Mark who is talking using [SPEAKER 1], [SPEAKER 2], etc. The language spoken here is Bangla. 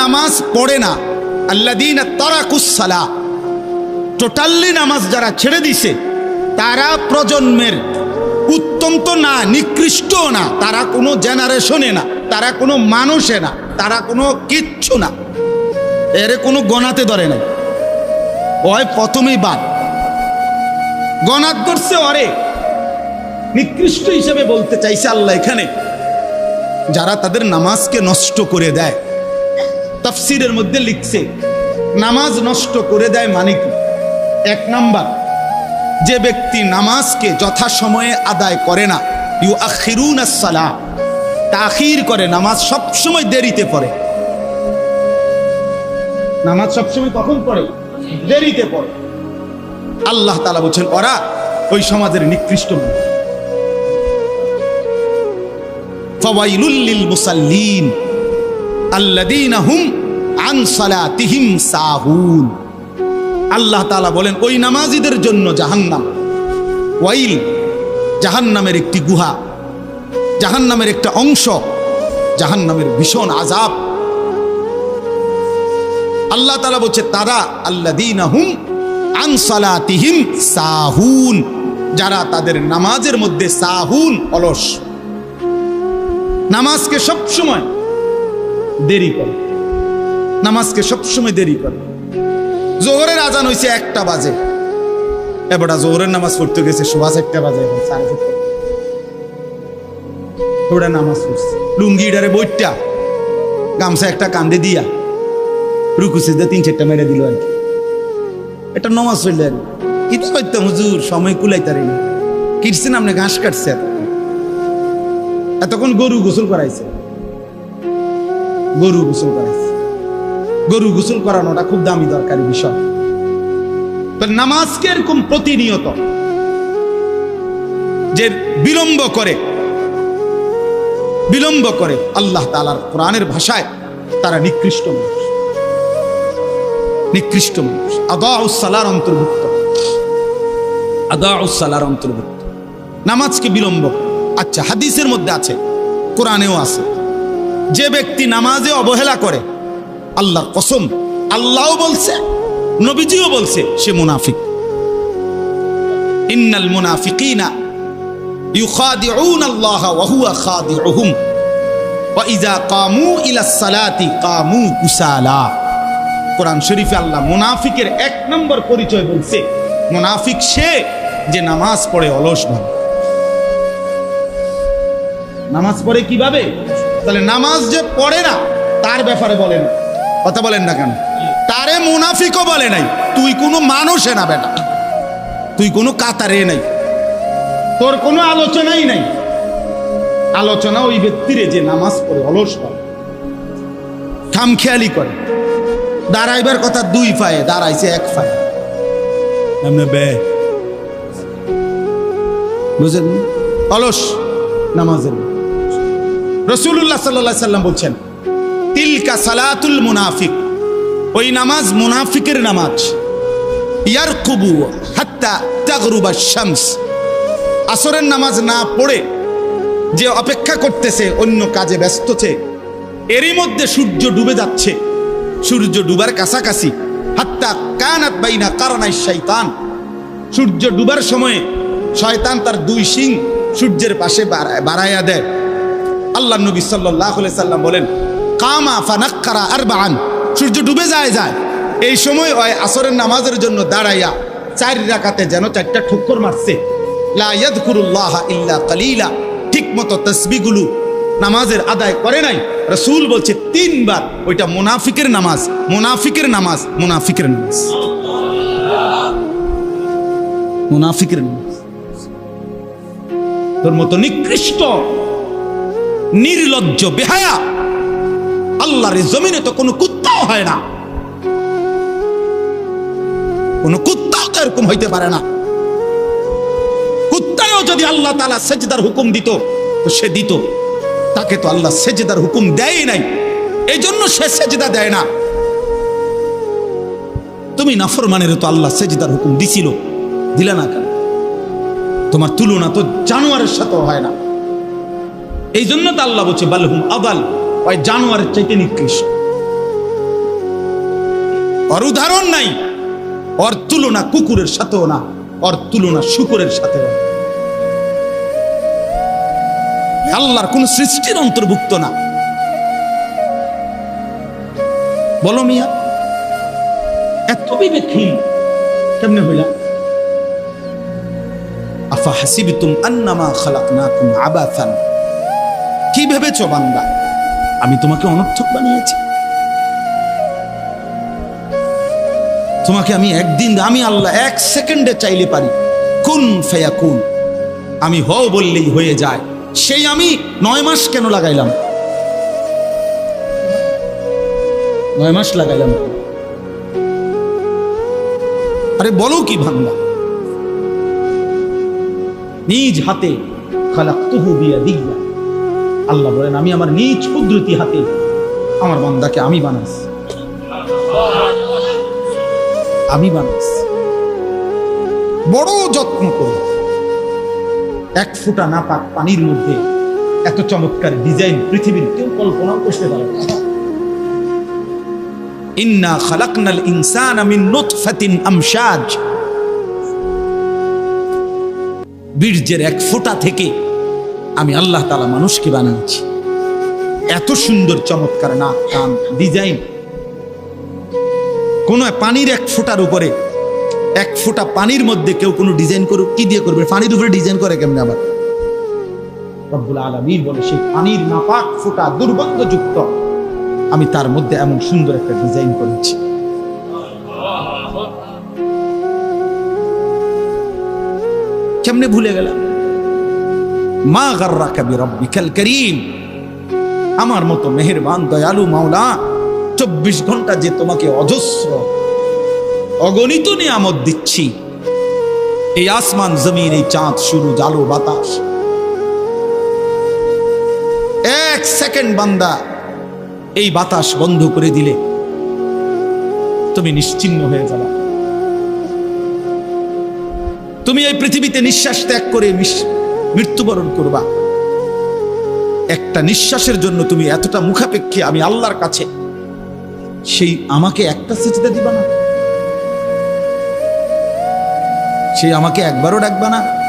[SPEAKER 1] নামাজ পড়ে না। আল্লাদিন তরাকুসালা টোটালি নামাজ যারা ছেড়ে দিছে, তারা প্রজন্মের উত্তম তো না, নিকৃষ্ট না, তারা কোনো জেনারেশনে না, তারা কোনো মানুষে না, তারা কোনো কিচ্ছু না। এর কোনো গণাতে ধরে নাই। ওই প্রথমেই বাদ। গণাত করছে অরে নিকৃষ্ট হিসেবে বলতে চাইছে আল্লাহ এখানে। যারা তাদের নামাজকে নষ্ট করে দেয় তফসিরের মধ্যে লিখছে, নামাজ নষ্ট করে দেয় মানে কি? এক নাম্বার, যে ব্যক্তি নামাজকে যথাসময়ে আদায় করে না ইউ আখিরুন সালা, তাখির করে, নামাজ সবসময় দেরিতে পড়ে। নামাজ সবসময় কখন পড়ে? দেরিতে পড়ে। আল্লাহ তালা বলছেন, ওরা ওই সমাজের নিকৃষ্ট মানুষ ফাওয়াইলুল মুসাল্লিন। আল্লাযীনা হুম আন সালাতিহিম সাহুন আল্লাহ তাআলা বলেন, ওই নামাজীদের জন্য জাহান্নাম। ওয়াইল, জাহান্নামের একটি গুহা, জাহান্নামের একটা অংশ, জাহান্নামের ভীষণ আজাব আল্লাহ তাআলা বলছে, তারা আল্লাযীনা হুম আন সালাতিহিম সাহুন যারা তাদের নামাজের মধ্যে সাহুন অলস। নামাজকে সবসময় দেরি করে। নামাজকে সবসময় দেরি করে। জোহরের আজান হয়েছে একটা বাজে। এবারটা জোহরের নামাজ পড়তে গেছে সোয়াশ একটা বাজে, সাড়ে। ওরা নামাজ পড়ছে। বইটা গামছা একটা কান্দে দিয়া। রুকুসে দিয়ে তিন চারটা মেরে দিল আর কি। এটা নমাজ পড়লে আর হুজুর, সময় কুলাইতারি না। কিরছেন আপনি ঘাস কাটছে। এতক্ষণ গরু গোসল করাইছে। গরু গোসল করাইছে গরু গোসল করানোটা খুব দামি দরকারি বিষয়। নামাজকে এরকম প্রতিনিয়ত? যে বিলম্ব করে বিলম্ব করে আল্লাহ তালার কোরআনের ভাষায় তারা নিকৃষ্ট মানুষ। নিকৃষ্ট মানুষ। আদা উসালার অন্তর্ভুক্ত। আদা উসালার অন্তর্ভুক্ত। নামাজকে বিলম্ব আচ্ছা হাদিসের মধ্যে আছে, কোরআনেও আছে। যে ব্যক্তি নামাজে অবহেলা করে, আল্লাহর কসম, আল্লাহও বলছে, নবীজিও বলছে, সে মুনাফিক। ইন্নাল মুনাফিকিনা ইউখাদিউন আল্লাহ ওয়া হুয়া খাদিউহুম। ওয়া ইযা কামু ইলা সালাতি কামু কুসালা। কোরআন শরীফে আল্লাহ মুনাফিকের এক নম্বর পরিচয় বলছে, মুনাফিক সে যে নামাজ পড়ে অলস ভাবে। নামাজ পড়ে কীভাবে? তাহলে নামাজ যে পড়ে না তার ব্যাপারে বলেন। কথা বলেন না কেন? তারে মুনাফিকও বলে নাই। তুই কোনো মানুষে না বেটা। তুই কোনো কাতারে নাই। তোর কোনো আলোচনাই নাই। আলোচনা ওই ব্যক্তিরে যে নামাজ পড়ে অলস করে খামখেয়ালি করে। দাঁড়াইবার কথা দুই পায়ে দাঁড়াইছে এক পায়ে। বে। বুঝেন অলস নামাজের। রসুল্লাহ সাল্লাহ সাল্লাম বলছেন, তিলকা সালাতুল মুনাফিক ওই নামাজ মুনাফিকের নামাজ। ইয়ার কুবু হাত্তা তাগরুবা শামস। আসরের নামাজ না পড়ে যে অপেক্ষা করতেছে, অন্য কাজে ব্যস্ত ব্যস্তছে এরই মধ্যে সূর্য ডুবে যাচ্ছে। সূর্য ডুবার কাছাকাছি। হাত্তা কানাত বাইনা কারণাই শৈতান সূর্য ডুবার সময়ে শয়তান তার দুই শিং সূর্যের পাশে বাড়াইয়া দেয়। আল্লাহ নবী সাল্লাহ সাল্লাম বলেন, কামা ফানাক্কারা আর বান সূর্য ডুবে যায় যায়। এই সময় ওই আসরের নামাজের জন্য দাঁড়াইয়া চার রাকাতে যেন চারটা ঠুক্কর মারছে। লা ইল্লা কালিলা। ঠিক মতো তসবিগুলো নামাজের আদায় করে নাই। রসুল বলছে, তিনবার ওইটা মুনাফিকের নামাজ মুনাফিকের নামাজ মুনাফিকের নামাজ। মুনাফিকের নামাজ। তোর মতো নিকৃষ্ট নির্লজ্জ, বেহায়া। আল্লাহর জমিনে তো কোনো কুত্তাও হয় না। কোনো কুত্তাও তো এরকম হইতে পারে না। কুত্তায়ও যদি আল্লাহ তালা সেজদার হুকুম দিত, তো সে দিত। তাকে তো আল্লাহ সেজদার হুকুম দেয় নাই। এই জন্য সে সেজদা দেয় না। তুমি নাফরমানের তো আল্লাহ সেজদার হুকুম দিছিল। দিলা না কেন? তোমার তুলনা তো জানোয়ারের সাথেও হয় না। এই জন্য তো আল্লাহ বলছে, বালহুম আদাল, ওই জানোয়ারের চাইতে নিকৃষ্ট। ওর উদাহরণ নাই, ওর তুলনা কুকুরের সাথেও না, ওর তুলনা শুকুরের সাথেও না। আল্লাহর কোন সৃষ্টির অন্তর্ভুক্ত না। বলো মিয়া, এত বিবেকহীন কেমনে হইলা? আফা হাসিবিতুম আন্নামা খালাকনাকুম আবাথান কি ভেবেছো, বান্দা? আমি তোমাকে অনর্থক বানিয়েছি। তোমাকে আমি একদিন, আমি আল্লাহ এক সেকেন্ডে চাইলে পারি। কুন ফেয়া কুন আমি হও বললেই হয়ে যায়। সেই আমি নয় মাস কেন লাগাইলাম? নয় মাস লাগাইলাম। আরে বলো কি ভাঙ্গা নিজ হাতে খালাক্তুহু বিয়াদিয়া আল্লাহ বলেন, আমি আমার নিজ কুদরতি হাতে আমার বান্দাকে আমি বানাইছি। আমি বানাইছি। বড় যত্ন করে। এক ফুটা না পাক পানির মধ্যে এত চমৎকার ডিজাইন পৃথিবীর কেউ কল্পনাও করতে পারে। ইন্না খালাকনাল ইনসানা মিন নুতফাতিন আমশাজ। বীর্যের এক ফোঁটা থেকে আমি আল্লাহ তালা মানুষকে বানিয়েছি। এত সুন্দর, চমৎকার নাক, কান, ডিজাইন। কোন পানির এক ফোঁটার উপরে, এক ফোঁটা পানির মধ্যে কেউ কোনো ডিজাইন করুক, কি দিয়ে করবে? পানির উপরে ডিজাইন করে কেমনে আবার? বলে, সেই পানির নাপাক ফোঁটা আমি তার মধ্যে এমন সুন্দর একটা ডিজাইন করেছি। কেমনে ভুলে গেলাম? মা গার্রা কবি রব্বিকাল করিম। আমার মতো মেহেরবান, দয়ালু মাওলা, চব্বিশ ঘণ্টা যে তোমাকে অজস্র, অগণিত নিয়ামত দিচ্ছি, এই আসমান জমিন এই চাঁদ শুরু জালো বাতাস। এক সেকেন্ড বান্দা, এই বাতাস বন্ধ করে দিলে তুমি নিশ্চিন্ন হয়ে যাবে। তুমি এই পৃথিবীতে নিঃশ্বাস ত্যাগ করে মৃত্যুবরণ করবা। একটা নিঃশ্বাসের জন্য তুমি এতটা মুখাপেক্ষী আমি আল্লাহর কাছে, সেই আমাকে একটা সিজদা দিবা না। সেই আমাকে একবারও ডাকবা না।